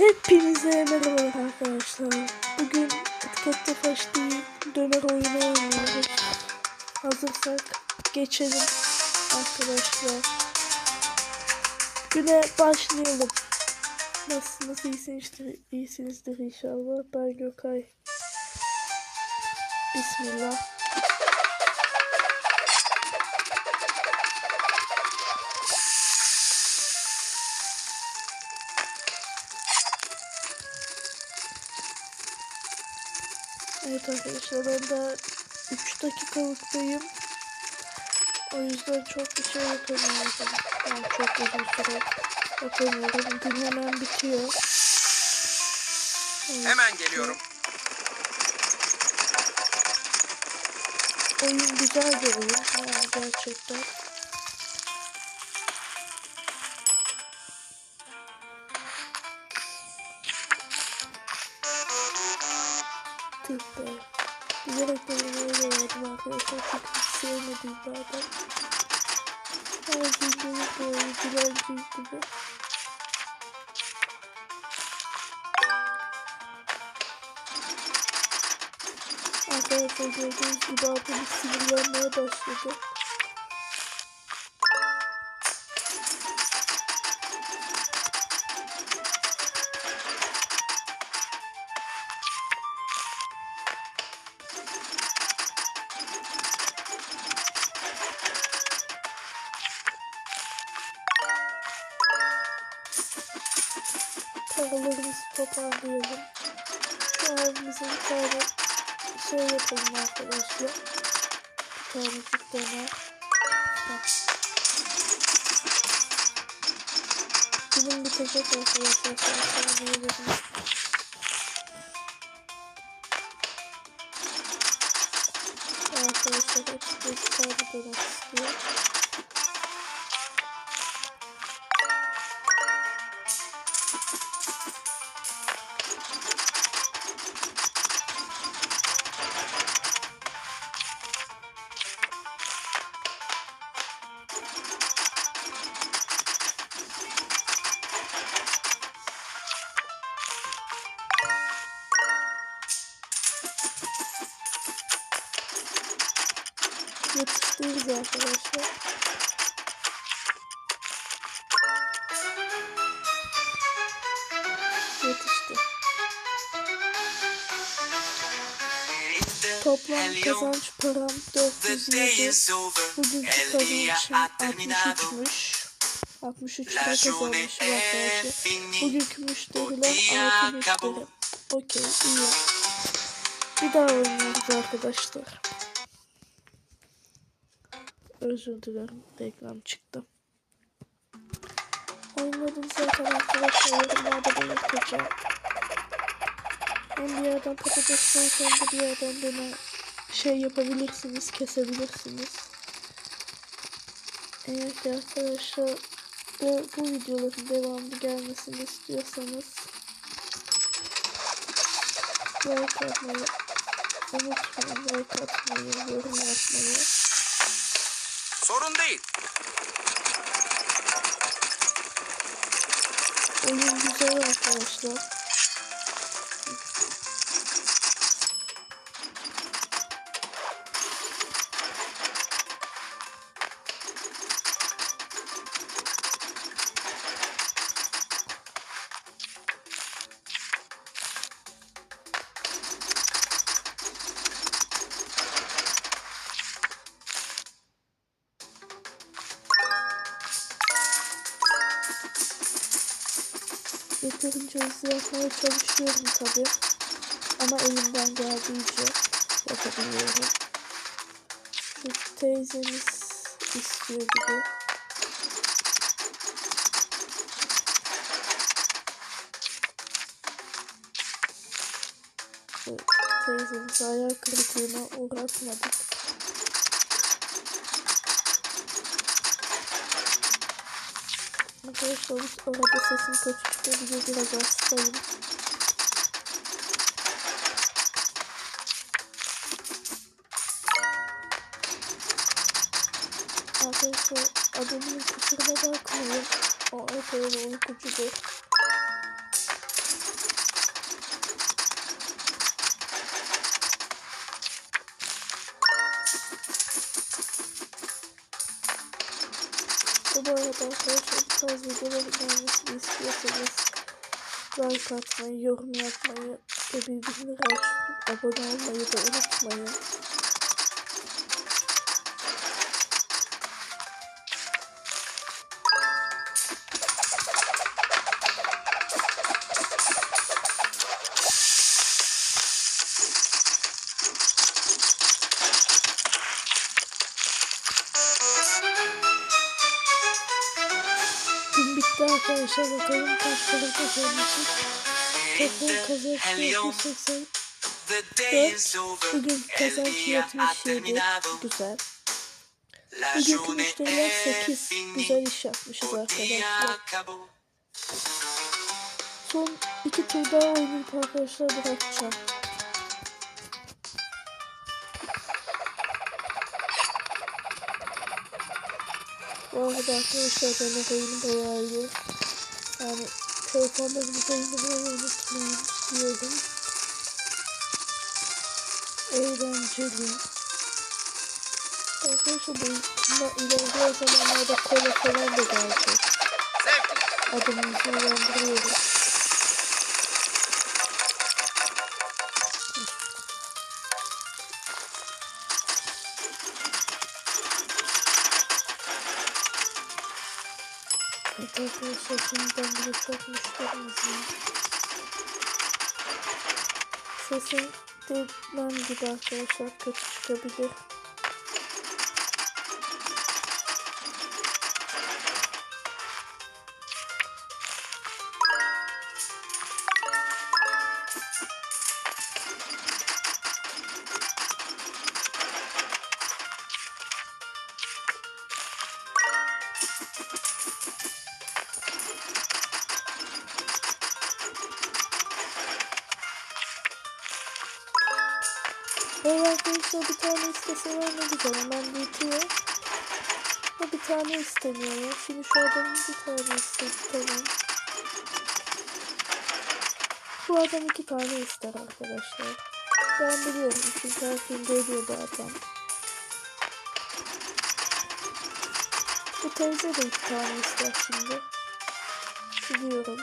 Hepinize merhaba arkadaşlar. Bugün etikette değil döner oyunu oynuyoruz. Hazırsak geçelim arkadaşlar. Güne başlayalım. Nasılsınız? İyisinizdir, iyisinizdir inşallah. Ben Gökay. Bismillah. Evet arkadaşlar ben daha 3 dakikalıktayım. O yüzden çok bir şey yapamıyorum. Yani çok uzun süre yapamıyorum. Gün hemen bitiyor. Evet. Hemen geliyorum. Oyun güzel bir oyun. Yani gerçekten. Adam. Her böyle dilenci gibi. Arkadaşlar gördüğünüz gibi abimiz sinirlenmeye başladı. Paralarımızı toparlayalım. Abimize bir tane şey yapalım arkadaşlar. Bir tanecik döner. Bak. Film bitecek arkadaşlar. Yiyelim. Arkadaşlar hepsi bir tane döner istiyor. Arkadaşlar. Yetişti. Toplam kazanç param 407. Bugünkü kazancım 63'müş. 63 lira kazanmışım arkadaşlar. Bugünkü müşteriler 6 müşteri. Okey iyi. Bir daha oynuyoruz arkadaşlar. Özür dilerim. Reklam çıktı. Oynadım zaten arkadaşlar. Yorumlarda belirteceğim. Hem bir yerden patates koyup hem de bir yerden döner şey yapabilirsiniz. Kesebilirsiniz. Evet arkadaşlar. Ve bu videoların devamlı gelmesini istiyorsanız like atmayı unutmayın. Like atmayı, yorum atmayı. Sorun değil. Oyun güzel arkadaşlar. Yeterince hızlı yapmaya çalışıyorum tabi. Ama elimden geldiğince yapabiliyorum. Şu teyzemiz istiyor gibi. Evet, Teyzemizi hayal kırıklığına uğratmadık. Arkadaşlar bu arada sesim kötü çıkabiliyor biraz hastayım. Arkadaşlar adamın kusuruna bakmayın. O epey uykucudur. Arkadaşlar bu tarz videoların gelmesini istiyorsanız like atmayı, yorum yapmayı ve bildirimleri açıp abone olmayı da unutmayın. Arkadaşlar bakalım kaç para kazanmışız. Toplam kazanç fiyatı 80. The day is Dört. over Bugün and kazanç the fiyatı year 77. Güzel. Bugünkü müşteriler est 8. finie. Güzel iş yapmışız arkadaşlar. Son iki tur daha oynayıp arkadaşlar bırakacağım. Bu arada arkadaşlar ben oyunu bayağı iyi. Yani telefonlarınızı oynamayı unutmayın diyorum. Eğlenceli. Arkadaşlar bu ilerleyen zamanlarda kola falan da gelecek. Adımımızı uyandırıyoruz. Arkadaşlar şimdiden bile çok müşterimiz var. Sesim dediğim gibi arkadaşlar kötü çıkabilir. Arkadaşlar bir tane isteseler ne güzel hemen bitiyor. Ama bir tane istemiyor ya. Şimdi şu adamın bir tane istedi tamam. Bu adam iki tane ister arkadaşlar. Ben biliyorum çünkü her gün geliyor bu adam. Bu teyze de iki tane ister şimdi. Biliyorum.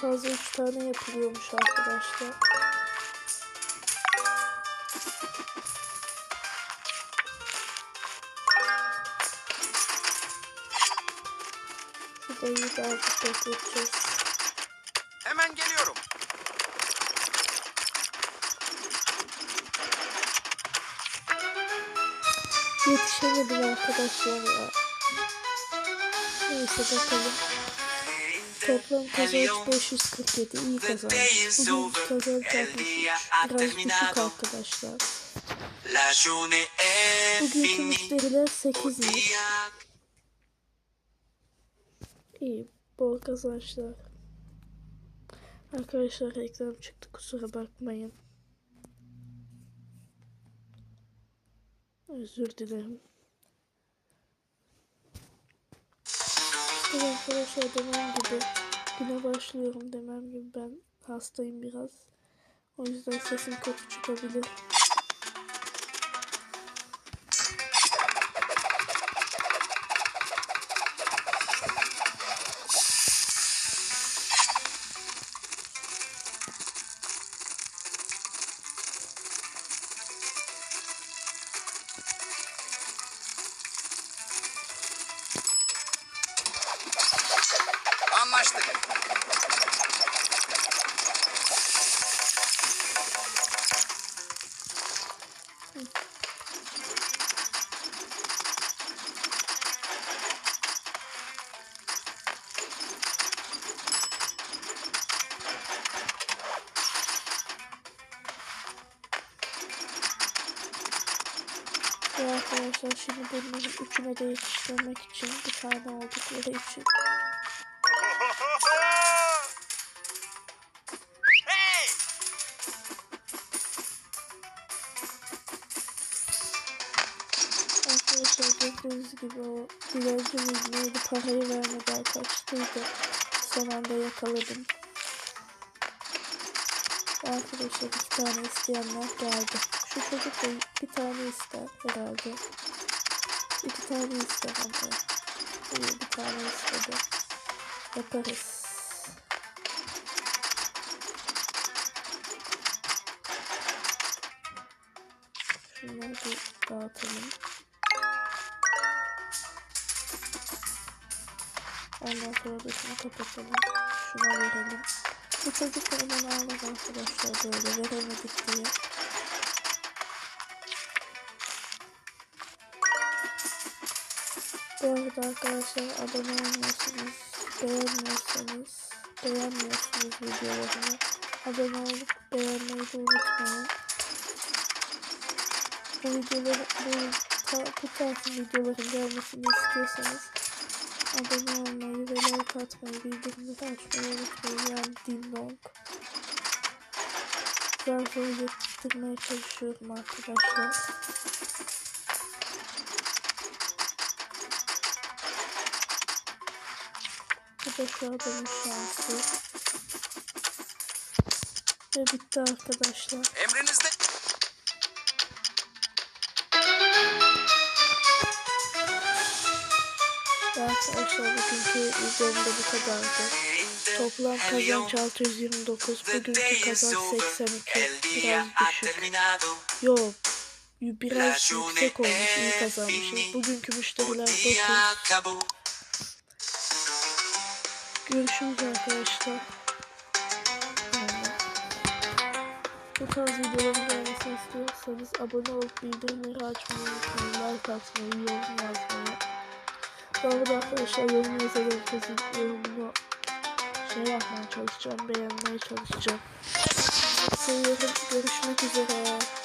Fazla üç tane yapılıyormuş arkadaşlar. Şurada iyi birazcık bekleteceğiz. Hemen geliyorum. Yetişemedim arkadaşlar ya. Neyse bakalım. Toplam kazanç 547. iyi kazanç. Bugün kazanç 63. Biraz düşük arkadaşlar. Bugünkü müşteriler Au 8'miş. dia İyi. Bol kazançlar. Arkadaşlar reklam çıktı kusura bakmayın. Özür dilerim. Arkadaşlar demem gibi güne başlıyorum demem gibi ben hastayım biraz. O yüzden sesim kötü çıkabilir. arkadaşlar şimdi bunların üçüne de yetiştirmek için bir tane oldukları için. Arkadaşlar gördüğünüz gibi o gördüğünüz neydi parayı vermeden kaçtıydı. Son anda yakaladım. Arkadaşlar iki tane isteyenler geldi. Şu çocuk da bir tane ister herhalde. İki tane ister ama. İyi bir tane istedi. Yaparız. Şunları bir dağıtalım. Ondan sonra da şunu kapatalım. Şuna verelim. Bu çocuk da hemen ağladı arkadaşlar böyle veremedik diye. Bu arada arkadaşlar abone olmuyorsunuz, beğenmiyorsanız, beğenmiyorsunuz videolarımı. Abone olup beğenmeyi de unutmayın. Bu videoları, bu, bu tarz videoların gelmesini istiyorsanız abone olmayı ve like atmayı, bildirimleri açmayı unutmayın. Yani dinlong. Zarfı getirmeye çalışıyorum arkadaşlar. Şu adamın şansı. Ve bitti arkadaşlar. Emrinizde. Arkadaşlar bugünkü videomda bu kadardı. Toplam kazanç 629, bugünkü kazanç 82. Biraz düşük. Yok, biraz yüksek olmuş, iyi kazanmışız. Bugünkü müşteriler 9. Görüşürüz arkadaşlar. Bu tarz videoların gelmesini istiyorsanız abone olup bildirimleri açmayı unutmayın. Like atmayı, yorum yazmayı. Bu arada arkadaşlar yorum yazan herkesin yorumunu şey yapmaya çalışacağım, beğenmeye çalışacağım. Seviyorum. Görüşmek üzere.